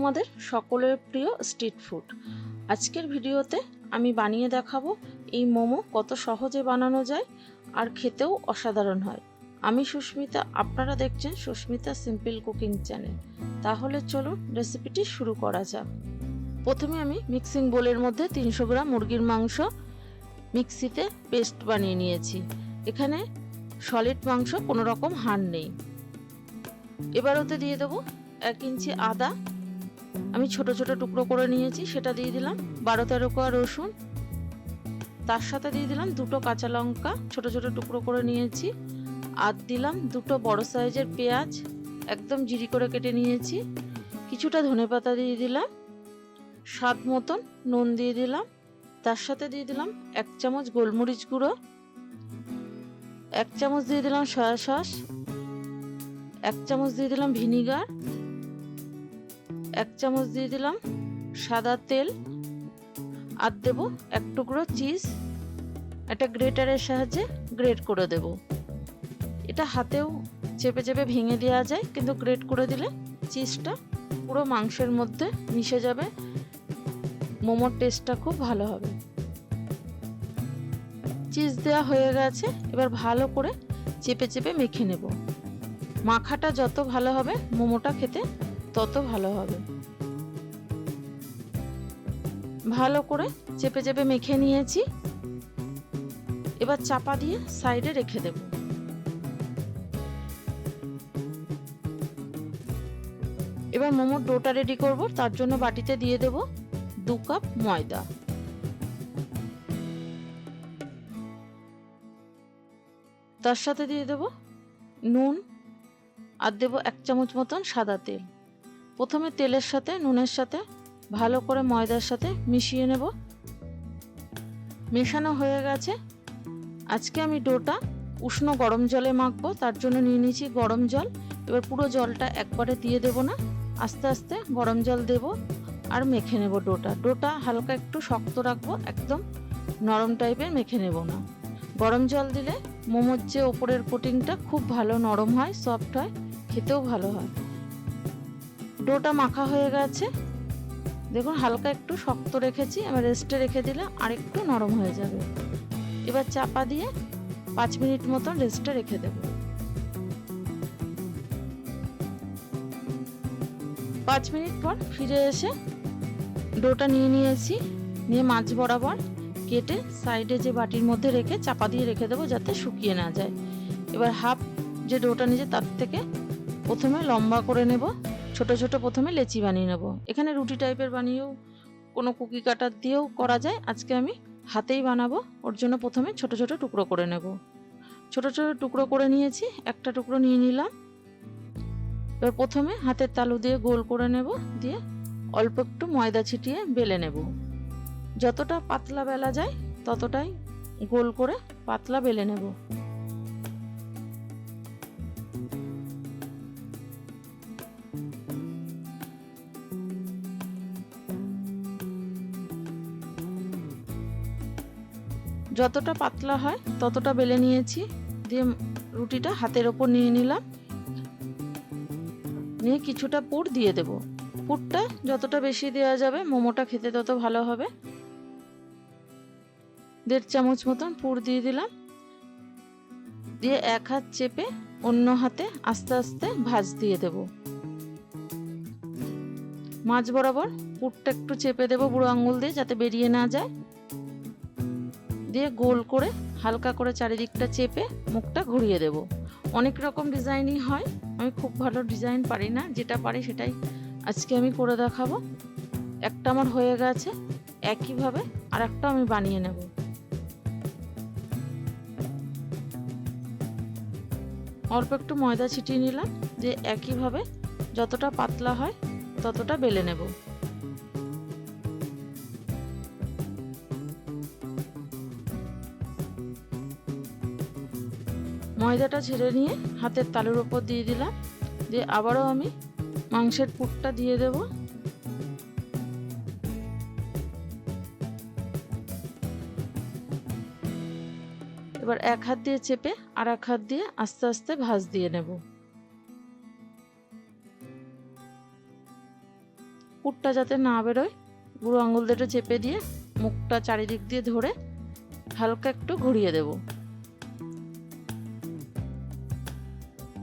আমাদের সকলের প্রিয় স্ট্রিট ফুড আজকের ভিডিওতে আমি বানিয়ে দেখাবো এই মোমো কত সহজে বানানো যায় আর খেতেও অসাধারণ হয়। আমি সুস্মিতা, আপনারা দেখছেন সুস্মিতা সিম্পল কুকিং চ্যানেল তাহলে চলুন রেসিপিটি শুরু করা যাক। প্রথমে আমি মিক্সিং বোলের মধ্যে তিনশো গ্রাম মুরগির মাংস মিক্সিতে পেস্ট বানিয়ে নিয়েছি। এখানে সলিড মাংস কোনো রকম হাড় নেই। এবার ওতে দিয়ে দেবো এক ইঞ্চি আদা আমি ছোট ছোট টুকরো করে নিয়েছি, সেটা দিয়ে দিলাম বারো তেরো কোয়া রসুন। তার সাথে দিয়ে দিলাম দুটো কাঁচা লঙ্কা, ছোট ছোট টুকরো করে নিয়েছি। আর দিলাম দুটো বড় সাইজের পেঁয়াজ, একদম জিরি করে কেটে নিয়েছি। কিছুটা ধনে পাতা দিয়ে দিলাম, স্বাদ মতন নুন দিয়ে দিলাম। তার সাথে দিয়ে দিলাম এক চামচ গোলমরিচ গুঁড়ো, এক চামচ দিয়ে দিলাম সয়া সস, এক চামচ দিয়ে দিলাম ভিনিগার এক চামচ দিয়ে দিলাম সাদা তেল আর দেব এক টুকরো চিজ। একটা গ্রেটারের সাহায্যে গ্রেট করে দেব। এটা হাতেও চেপে চেপে ভেঙে দেওয়া যায়, কিন্তু গ্রেট করে দিলে চিজটা পুরো মাংসের মধ্যে মিশে যাবে। মোমোর টেস্টটা খুব ভালো হবে। চিজ দেওয়া হয়ে গেছে, এবার ভালো করে চেপে চেপে মেখে নেব। মাখাটা যত ভালো হবে, মোমোটা খেতে তত ভালো হবে। ভালো করে চেপে চেপে মেখে নিয়েছি। এবার চাপা দিয়ে সাইডে রেখে দেব। এবার মোমোর ডোটা রেডি করব, তার জন্য বাটিতে দিয়ে দেব দু কাপ ময়দা। তার সাথে দিয়ে দেব নুন, আর দেবো এক চামচ মতন সাদা তেল। প্রথমে তেলের সাথে, নুনের সাথে, ভালো করে ময়দার সাথে মিশিয়ে নেব। মেশানো হয়ে গেছে। আজকে আমি ডোটা উষ্ণ গরম জলে মাখবো, তার জন্য নিয়ে নিয়েছি গরম জল। এবার পুরো জলটা একবারে দিয়ে দেব না, আস্তে আস্তে গরম জল দেব আর মেখে নেব ডোটা। ডোটা হালকা একটু শক্ত রাখব, একদম নরম টাইপের মেখে নেব না। গরম জল দিলে মোমোর যে ওপরের কোটিংটা খুব ভালো নরম হয়, সফট হয়, খেতেও ভালো হয়। ডোটা মাখা হয়ে গেছে। দেখুন, হালকা একটু শক্ত রেখেছি, এবার রেস্টে রেখে দিলে আর একটু নরম হয়ে যাবে। এবার চাপা দিয়ে পাঁচ মিনিট মতন রেস্টে রেখে দেব। পাঁচ মিনিট পর ফিরে এসে ডোটা নিয়ে নিয়েছি, নিয়ে মাছ বরাবর কেটে সাইডে যে বাটির মধ্যে রেখে চাপা দিয়ে রেখে দেবো যাতে শুকিয়ে না যায়। এবার হাফ যে ডোটা নিয়েছে, তার থেকে প্রথমে লম্বা করে নেব। ছোট ছোট প্রথমে লেচি বানিয়ে নেব। এখানে রুটি টাইপের বানিয়েও, কোনো কুকি কাটার দিয়েও করা যায়। আজকে আমি হাতেই বানাবো। ওর জন্য প্রথমে ছোট ছোট টুকরো করে নেব। ছোট ছোট টুকরো করে নিয়েছি, একটা টুকরো নিয়ে নিলাম। এবার প্রথমে হাতের তালু দিয়ে গোল করে নেব, দিয়ে অল্প একটু ময়দা ছিটিয়ে বেলে নেব। যতটা পাতলা বেলা যায়, ততটাই গোল করে পাতলা বেলে নেব। যতটা পাতলা হয়, ততটা বেলে নিয়েছি। দিয়ে রুটিটা হাতের ওপর নিয়ে নিলাম। নিয়ে কিছুটা পুর দিয়ে দেব। পুরটা যতটা বেশি দেওয়া যাবে, মোমোটা খেতে তত ভালো হবে। দেড় চামচ মতন পুর দিয়ে দিলাম। দিয়ে এক হাত চেপে অন্য হাতে আস্তে আস্তে ভাজ দিয়ে দেব। মাছ বরাবর পুরটা একটু চেপে দেবো বুড়ো আঙুল দিয়ে যাতে বেরিয়ে না যায়। দিয়ে গোল করে হালকা করে চারিদিকটা চেপে মুখটা ঘুরিয়ে দেব। অনেক রকম ডিজাইনই হয়। আমি খুব ভালো ডিজাইন পারি না। যেটা পারি সেটাই আজকে আমি করে দেখাবো। একটা আমার হয়ে গেছে। একইভাবে আর একটা আমি বানিয়ে নেব। অল্প একটু ময়দা ছিটিয়ে নিলাম। যে একইভাবে যতটা পাতলা হয় ততটা বেলে নেব। ময়দাটা ছেড়ে নিয়ে হাতের তালুর ওপর দিয়ে দিলাম। দিয়ে আবারও আমি মাংসের পুরটা দিয়ে দেব। এবার এক হাত দিয়ে চেপে আর এক হাত দিয়ে আস্তে আস্তে ভাঁজ দিয়ে নেব। পুরটা যাতে না বেরোয় বুড়ো আঙুল দুটো চেপে দিয়ে মুখটা চারিদিক দিয়ে ধরে হালকা একটু ঘুরিয়ে দেব।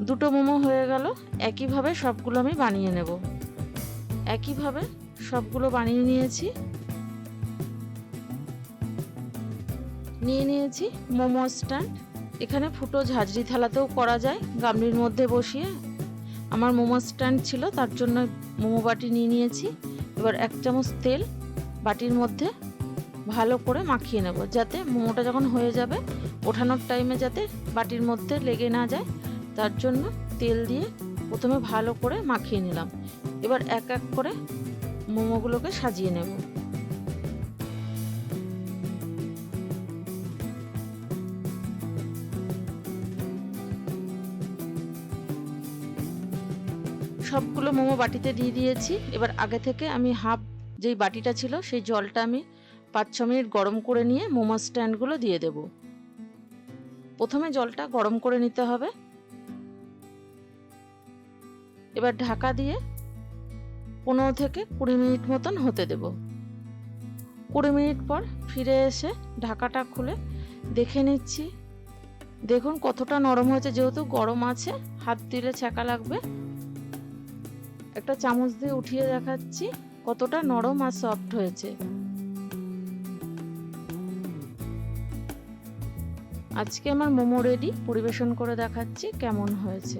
দুটো মোমো হয়ে গেল। একইভাবে সবগুলো আমি বানিয়ে নেব। একইভাবে সবগুলো বানিয়ে নিয়েছি। নিয়ে নিয়েছি মোমো স্ট্যান্ড। এখানে ফুটো ঝাঁঝরি থালাতেও করা যায়, গামলির মধ্যে বসিয়ে। আমার মোমো স্ট্যান্ড ছিল, তার জন্য মোমো বাটি নিয়ে নিয়েছি। এবার এক চামচ তেল বাটির মধ্যে ভালো করে মাখিয়ে নেব, যাতে মোমোটা যখন হয়ে যাবে, ওঠানোর টাইমে যাতে বাটির মধ্যে লেগে না যায়। তার জন্য তেল দিয়ে প্রথমে ভালো করে মাখিয়ে নিলাম। এবার এক এক করে মোমোগুলোকে সাজিয়ে নেব। সবগুলো মোমো বাটিতে দিয়ে দিয়েছি। এবার আগে থেকে আমি হাফ যেই বাটিটা ছিল, সেই জলটা আমি পাঁচ ছ মিনিট গরম করে নিয়ে মোমো স্ট্যান্ডগুলো দিয়ে দেব। প্রথমে জলটা গরম করে নিতে হবে। এবার ঢাকা দিয়ে পনেরো থেকে কুড়ি মিনিট মতন হতে দেব। কুড়ি মিনিট পর ফিরে এসে ঢাকাটা খুলে দেখে নিচ্ছি। দেখুন কতটা নরম হয়েছে, যেহেতু গরম আছে, হাত দিলে ছ্যাঁকা লাগবে। একটা চামচ দিয়ে উঠিয়ে দেখাচ্ছি কতটা নরম আর সফট হয়েছে। আজকে আমার মোমো রেডি, পরিবেশন করে দেখাচ্ছি কেমন হয়েছে।